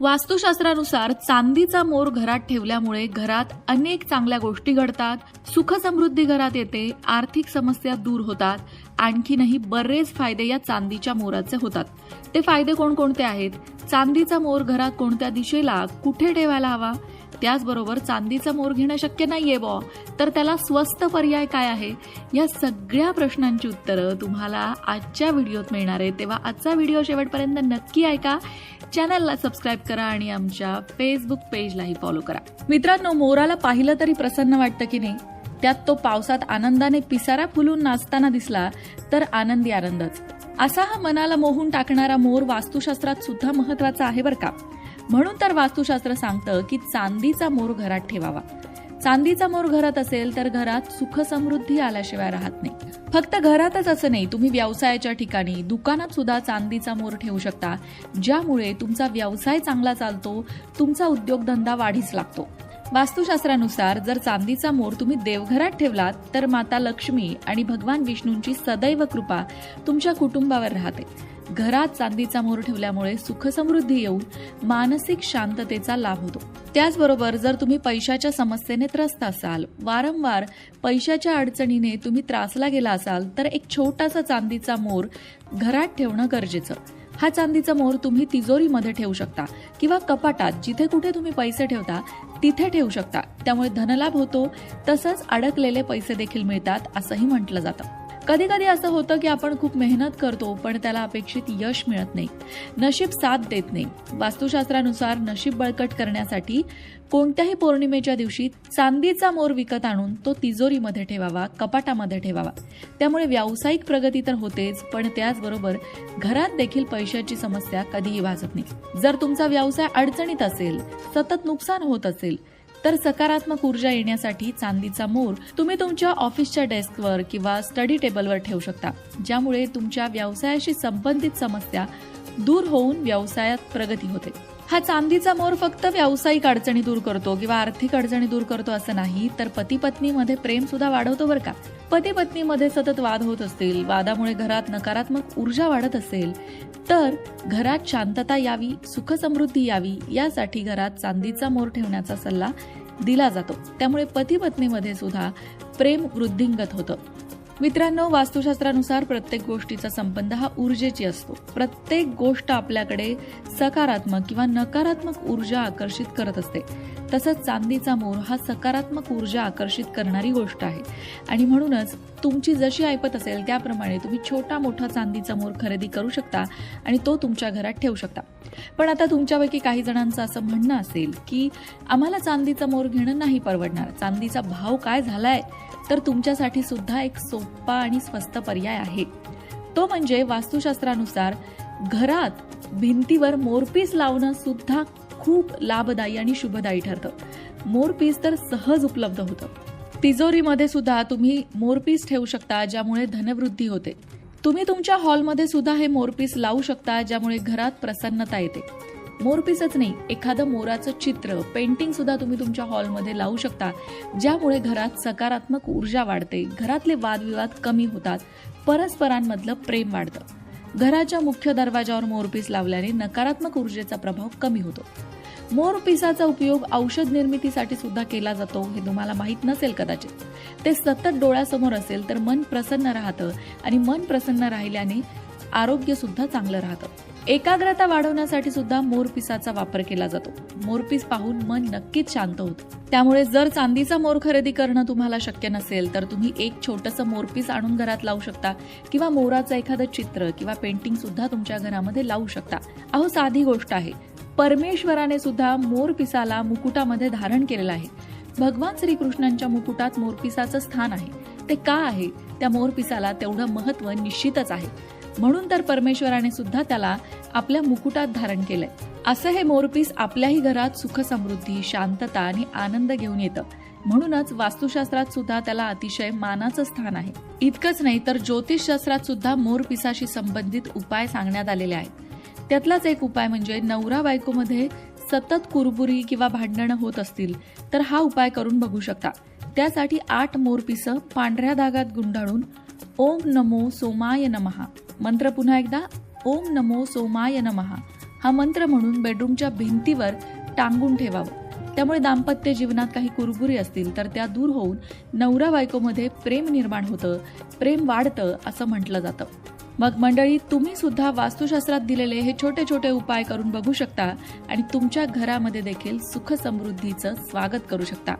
वास्तुशास्त्रानुसार चांदीचा मोर घरात ठेवल्यामुळे घरात अनेक चांगल्या गोष्टी घडतात सुखसमृद्धी घरात येते आर्थिक समस्या दूर होतात आणखीनही बरेच फायदे या चांदीच्या मोराचे होतात. ते फायदे कोणकोणते आहेत? चांदीचा मोर घरात कोणत्या दिशेला कुठे ठेवायला हवा? त्याचबरोबर चांदीचा मोर घेणं शक्य नाहीये बॉ. तर त्याला स्वस्त पर्याय काय आहे? या सगळ्या प्रश्नांची उत्तरं तुम्हाला आजच्या व्हिडिओत मिळणार आहे तेव्हा आजचा व्हिडिओ शेवटपर्यंत नक्की ऐका. चॅनलला सबस्क्राईब करा आणि आमच्या फेसबुक पेजलाही फॉलो करा. मित्रांनो मोराला पाहिलं तरी प्रसन्न वाटतं की नाही? त्यात तो पावसात आनंदाने पिसारा फुलून नाचताना दिसला तर आनंदी आनंदच. असा हा मनाला मोहून टाकणारा मोर वास्तुशास्त्रात सुद्धा महत्त्वाचा आहे बरं का? म्हणून तर वास्तुशास्त्र सांगतं की चांदीचा मोर घरात ठेवावा. चांदीचा मोर घरात असेल तर घरात सुख समृद्धी आल्याशिवाय राहत नाही. फक्त घरातच असं नाही तुम्ही व्यवसायाच्या ठिकाणी दुकानात सुद्धा चांदीचा मोर ठेवू शकता. ज्यामुळे तुमचा व्यवसाय चांगला चालतो तुमचा उद्योगधंदा वाढीस लागतो. वास्तुशास्त्रानुसार जर चांदीचा मोर तुम्ही देवघरात ठेवलात तर माता लक्ष्मी आणि भगवान विष्णूंची सदैव कृपा तुमच्या कुटुंबावर राहते. घरात चांदीचा मोर ठेवल्यामुळे सुखसमृद्धी येऊन मानसिक शांततेचा लाभ होतो. त्याचबरोबर जर तुम्ही पैशाच्या समस्येने त्रस्त असाल वारंवार पैशाच्या अडचणीने तुम्ही त्रासला गेला असाल तर एक छोटासा चांदीचा मोर घरात ठेवणं गरजेचं. हा चांदीचा मोर तुम्ही तिजोरीमध्ये ठेवू शकता किंवा कपाटात जिथे कुठे तुम्ही पैसे ठेवता तिथे ठेवू शकता. त्यामुळे धनलाभ होतो तसंच अडकलेले पैसे देखील मिळतात असंही म्हटलं जातं. कधी कधी असं होतं की आपण खूप मेहनत करतो पण त्याला अपेक्षित यश मिळत नाही. नशीब साथ देत नाही. वास्तुशास्त्रानुसार नशीब बळकट करण्यासाठी कोणत्याही पौर्णिमेच्या दिवशी चांदीचा मोर विकत आणून तो तिजोरीमध्ये ठेवावा कपाटामध्ये ठेवावा. त्यामुळे व्यावसायिक प्रगती तर होतेच पण त्याचबरोबर घरात देखील पैशाची समस्या कधीही भासत नाही. जर तुमचा व्यवसाय अडचणीत असेल सतत नुकसान होत असेल तर सकारात्मक ऊर्जा येण्यासाठी चांदीचा मोर तुम्ही तुमच्या ऑफिसच्या डेस्कवर किंवा स्टडी टेबलवर ठेवू शकता ज्यामुळे तुमच्या व्यवसायाशी संबंधित समस्या दूर होऊन व्यवसायात प्रगती होते. हा चांदीचा मोर फक्त व्यावसायिक अडचणी दूर करतो किंवा आर्थिक अडचणी दूर करतो असं नाही तर पती पत्नीमध्ये प्रेम सुद्धा वाढवतो बरं का. पती पत्नीमध्ये सतत वाद होत असतील वादामुळे घरात नकारात्मक ऊर्जा वाढत असेल तर घरात शांतता यावी सुखसमृद्धी यावी यासाठी घरात चांदीचा मोर ठेवण्याचा सल्ला दिला जातो. त्यामुळे पती पत्नीमध्ये सुद्धा प्रेम वृद्धिंगत होतं. मित्रांनो वास्तुशास्त्रानुसार प्रत्येक गोष्टीचा संबंध हा ऊर्जेची असतो. प्रत्येक गोष्ट आपल्याकडे सकारात्मक किंवा नकारात्मक ऊर्जा आकर्षित करत असते. तसंच चांदीचा मोर हा सकारात्मक ऊर्जा आकर्षित करणारी गोष्ट आहे. आणि म्हणूनच तुमची जशी ऐपत असेल त्याप्रमाणे तुम्ही छोटा मोठा चांदीचा मोर खरेदी करू शकता आणि तो तुमच्या घरात ठेवू शकता. पण आता तुमच्यापैकी काही जणांचं असं म्हणणं असेल की आम्हाला चांदीचा मोर घेणं नाही परवडणार. चांदीचा भाव काय झालाय? तर तुमच्यासाठी सुद्धा एक सोपा आणि स्वस्त पर्याय आहे. तो म्हणजे वास्तुशास्त्रानुसार घरात भिंतीवर मोरपीस लावणं सुद्धा खूप लाभदायी आणि शुभदायी ठरतं. मोरपीस तर सहज उपलब्ध होतं. तिजोरीमध्ये सुद्धा तुम्ही मोरपीस ठेवू शकता ज्यामुळे धनवृद्धी होते. तुम्ही तुमच्या हॉलमध्ये सुद्धा हे मोरपीस लावू शकता ज्यामुळे घरात प्रसन्नता येते. मोरपीसच नाही एखादं मोराचं चित्र पेंटिंग सुद्धा तुम्ही तुमच्या हॉलमध्ये लावू शकता. ज्यामुळे घरात सकारात्मक ऊर्जा वाढते घरातले वादविवाद कमी होतात परस्परांमधलं प्रेम वाढतं. घराच्या मुख्य दरवाजावर मोरपीस लावल्याने नकारात्मक ऊर्जेचा प्रभाव कमी होतो. मोरपिसाचा उपयोग औषध निर्मितीसाठी सुद्धा केला जातो हे तुम्हाला माहीत नसेल कदाचित. ते सतत डोळ्यासमोर असेल तर मन प्रसन्न राहतं आणि मन प्रसन्न राहिल्याने आरोग्य सुद्धा चांगलं राहतं. एकाग्रता वाढवण्यासाठी सुद्धा मोरपिसाचा वापर केला जातो. मोरपीस पाहून मन नक्कीच शांत होतं. त्यामुळे जर चांदीचा मोर खरेदी करणं तुम्हाला शक्य नसेल तर तुम्ही एक छोटंसं मोरपीस आणून घरात लावू शकता किंवा मोराचं एखादं चित्र किंवा पेंटिंग सुद्धा तुमच्या घरामध्ये लावू शकता. अहो साधी गोष्ट आहे. परमेश्वराने सुद्धा मोरपिसाला मुकुटामध्ये धारण केलेलं आहे. भगवान श्रीकृष्णांच्या मुकुटात मोरपिसाचं स्थान आहे. ते का आहे? त्या मोरपिसाला तेवढं महत्त्व निश्चितच आहे. म्हणून तर परमेश्वराने सुद्धा त्याला आपल्या मुकुटात धारण केलंय. असं हे मोरपीस आपल्याही घरात सुख समृद्धी शांतता आणि आनंद घेऊन येतं. म्हणूनच वास्तुशास्त्रात सुद्धा त्याला अतिशय मानाचं स्थान आहे. इतकंच नाही तर ज्योतिषशास्त्रात सुद्धा मोरपिसाशी संबंधित उपाय सांगण्यात आलेले आहेत. त्यातलाच एक उपाय म्हणजे नवरा बायकोमध्ये सतत कुरबुरी किंवा भांडणं होत असतील तर हा उपाय करून बघू शकता. त्यासाठी आठ मोरपिसं पांढऱ्या धागात गुंडाळून ओम नमो सोमाय नमहा. मंत्र पुन्हा एकदा. ओम नमो सोमाय नमहा हा मंत्र म्हणून बेडरूमच्या भिंतीवर टांगून ठेवावं. त्यामुळे दाम्पत्य जीवनात काही कुरबुरी असतील तर त्या दूर होऊन नवरा बायकोमध्ये प्रेम निर्माण होतं प्रेम वाढतं असं म्हटलं जातं. मग मंडळी तुम्ही सुद्धा वास्तुशास्त्रात दिलेले हे छोटे छोटे उपाय करून बघू शकता आणि तुमच्या घरामध्ये देखील सुख समृद्धीचं स्वागत करू शकता.